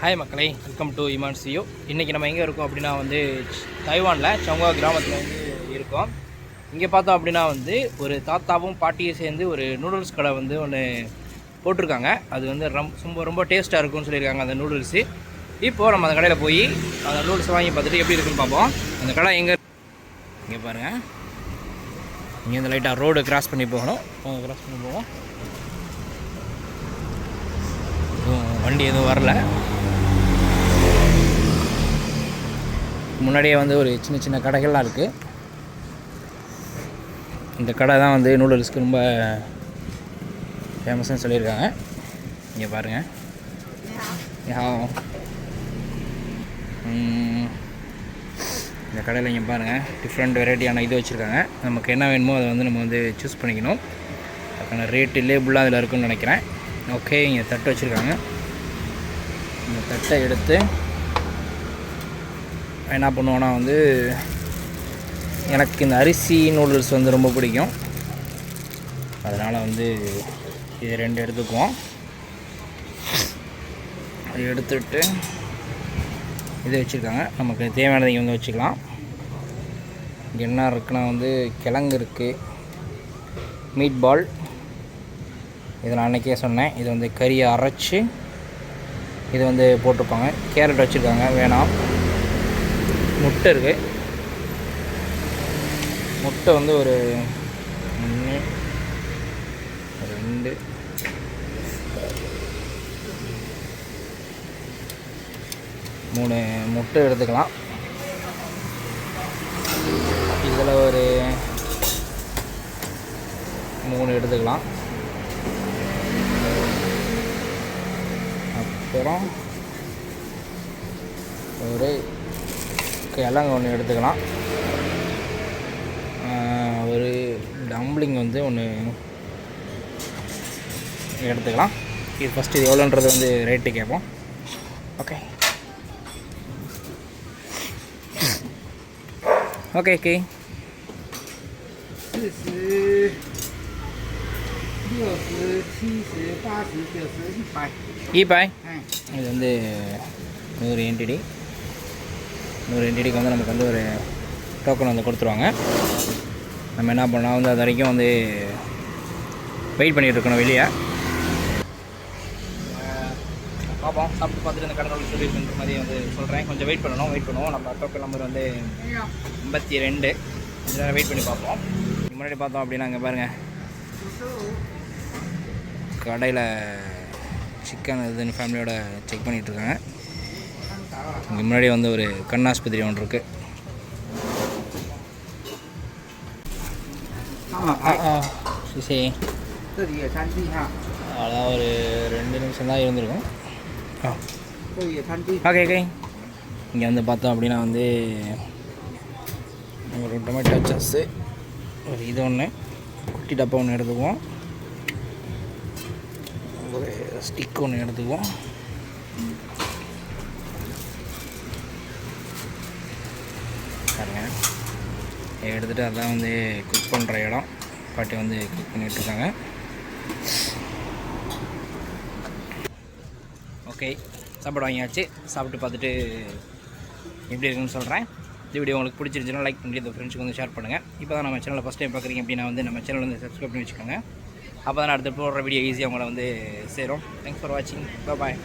Hi மக்களே welcome to Imman சியோ இன்றைக்கி நம்ம எங்கே இருக்கோம் அப்படின்னா வந்து தைவானில் சங்கா கிராமத்தில் வந்து இருக்கோம். இங்கே பார்த்தோம் அப்படின்னா வந்து ஒரு தாத்தாவும் பாட்டியும் சேர்ந்து ஒரு நூடுல்ஸ் கடை வந்து ஒன்று போட்டிருக்காங்க. அது வந்து ரொம்ப ரொம்ப ரொம்ப டேஸ்ட்டாக இருக்கும்னு சொல்லியிருக்காங்க அந்த நூடுல்ஸு இப்போது நம்ம அந்த கடையில் போய் அந்த நூடுல்ஸ் வாங்கி பார்த்துட்டு எப்படி இருக்குன்னு பார்ப்போம். அந்த கடை எங்கே இங்கே பாருங்கள் இங்கே இந்த லைட்டாக ரோடு கிராஸ் பண்ணி போகணும். கிராஸ் பண்ணி போவோம். வண்டி எதுவும் வரல. முன்னாடியே வந்து ஒரு சின்ன சின்ன கடைகள்லாம் இருக்குது இந்த கடை தான் வந்து நூடுல்ஸ்க்கு ரொம்ப ஃபேமஸ்ன்னு சொல்லியிருக்காங்க. இங்கே பாருங்கள் இந்த கடையில் இங்கே பாருங்கள் டிஃப்ரெண்ட் வெரைட்டியான இது வச்சுருக்காங்க. நமக்கு என்ன வேணுமோ அதை வந்து நம்ம வந்து சூஸ் பண்ணிக்கணும். அதுக்கான ரேட்டு லேபிளாக அதில் இருக்குன்னு நினைக்கிறேன். ஓகே இங்கே தட்டு வச்சுருக்காங்க. இந்த தட்டை எடுத்து என்ன பண்ணுவோன்னா வந்து எனக்கு இந்த அரிசி நூடுல்ஸ் வந்து ரொம்ப பிடிக்கும். அதனால் வந்து இது ரெண்டு எடுத்துக்குவோம். அது எடுத்துட்டு இது வச்சுருக்காங்க. நமக்கு தேவையானதை வந்து வச்சுக்கலாம். இங்கே என்ன இருக்குன்னா வந்து கிழங்கு இருக்குது மீட் பால் இதை நான் அன்றைக்கே சொன்னேன். இது வந்து கறியை அரைச்சி இது வந்து போட்டிருப்பாங்க. கேரட் வச்சுருக்காங்க. வேணாம். முட்டை இருக்குது முட்டை வந்து ஒரு ஒன்று ரெண்டு. மூணு முட்டை எடுத்துக்கலாம். இதில் ஒரு மூணு எடுத்துக்கலாம். அப்புறம் ஒரு கிழங்கு ஒன்று எடுத்துக்கலாம். ஒரு டம்ப்ளிங் வந்து ஒன்று எடுத்துக்கலாம். இது ஃபஸ்ட்டு இது எவ்வளோன்றது வந்து ரேட்டு கேட்போம். ஓகே ஓகே ஓகே இ பாய் இது வந்து நூறு என்டிடி இன்னொரு என்டிடிக்கு வந்து நமக்கு வந்து ஒரு டோக்கன் வந்து கொடுத்துருவாங்க. நம்ம என்ன பண்ணால் வந்து அது வரைக்கும் வந்து வெயிட் பண்ணிகிட்டு இருக்கணும் வெளியே. பார்ப்போம் சாப்பிட்டு பார்த்துட்டு இந்த கடற்கரை சொல்லியிருக்கின்ற மாதிரி வந்து சொல்கிறேன் கொஞ்சம் வெயிட் பண்ணணும் வெயிட் பண்ணுவோம். நம்ம டோக்கன் நம்பர் வந்து ஐம்பத்தி ரெண்டு. கொஞ்ச நேரம் வெயிட் பண்ணி பார்ப்போம். முன்னாடி பார்த்தோம் அப்படின்னா அங்கே பாருங்கள் கடையில் சிக்கன் இதுன்னு ஃபேமிலியோட செக் பண்ணிகிட்ருக்காங்க இங்கே முன்னாடி வந்து ஒரு கண்ணாஸ்பத்திரி ஒன்று இருக்குது சரி அதான் ஒரு ரெண்டு நிமிஷம் தான் இருந்திருக்கும். ஓகே ஓகே இங்கே வந்து பார்த்தோம் அப்படின்னா வந்து ஒரு டொமேட்டோ சாஸு ஒரு இது ஒன்று குட்டி டப்பா ஒன்று எடுத்துக்குவோம். ஒரு ஸ்டிக் ஒன்று எடுத்துக்குவோம். பாருங்க. எடுத்துகிட்டு அதான் வந்து குக் பண்ணுற இடம். பாட்டி வந்து குக் பண்ணிட்டு இருக்காங்க. ஓகே சாப்பாடு வாங்கியாச்சு. சாப்பிட்டு பார்த்துட்டு எப்படி இருக்குன்னு சொல்கிறேன் இந்த வீடியோ உங்களுக்கு பிடிச்சிருந்துச்சுன்னா லைக் பண்ணி இந்த ஃப்ரெண்ட்ஸுக்கு வந்து ஷேர் பண்ணுங்கள் இப்போ தான் நம்ம சேனலில் ஃபஸ்ட் டைம் பார்க்குறீங்க அப்படின்னா வந்து நம்ம சேனல் வந்து சப்ஸ்கிரைப் பண்ணி வச்சுக்கோங்க. அப்போ தான் அடுத்த போடுற வீடியோ ஈஸியாக உங்களை வந்து சேரும். தேங்க்ஸ் ஃபார் வாட்சிங் பாய்